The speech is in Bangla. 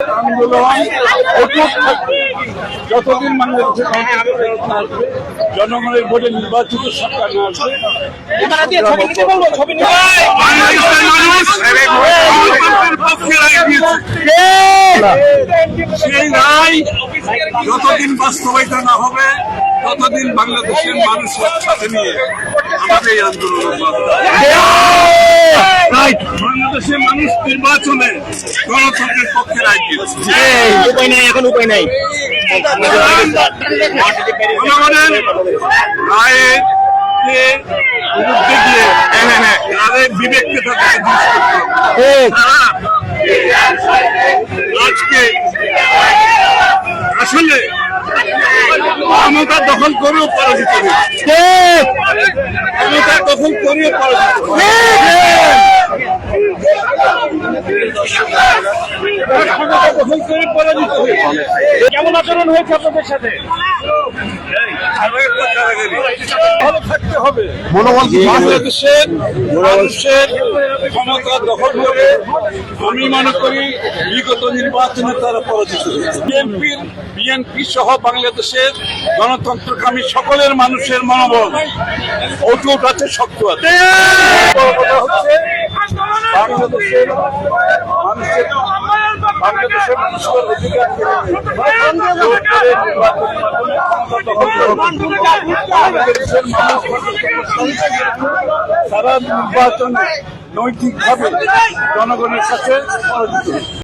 আন্দোলন অটুট থাকবে। যতদিন বাংলাদেশে আসবে জনগণের ভোটে নির্বাচিত সরকার না আসবে। সেই রায় যতদিন বাস্তবায়িত না হবে ততদিন বাংলাদেশের মানুষের সাথে নিয়ে। আমাদের এই আন্দোলন বাংলাদেশের মানুষ নির্বাচনে গণতন্ত্রের পক্ষে রায় দিয়েছে। উপায় নাই এখন উপায় নাই। জনগণের রায়ের তাদের বিবেককে। তারা আজকে আসলে ক্ষমতা দখল করেও পরাজিত ক্ষমতা দখল করেও পরাজিত হয়েছে। ক্ষমতা দখল করে পরাজিত হয়েছে কেমন আচরণ হয়েছে আপনাদের সাথে? ভালো থাকতে হবে। বাংলাদেশের মানুষের ক্ষমতা দখল করে আমি মনে করি বিগত নির্বাচনে তারা পরাজিত হয়েছে। বিএনপির বিএনপি সহ বাংলাদেশের গণতন্ত্রকামী সকলের মানুষের মনোবল অটুট আছে শক্ত আছে বড় কথা হচ্ছে বাংলাদেশের মানুষের বাংলাদেশের মানুষের অধিকার জোর করে নির্বাচনের মাধ্যমে ক্ষমতা দখল করে বাংলাদেশের মানুষ সারা নির্বাচনে নৈতিকভাবে জনগণের সাথে।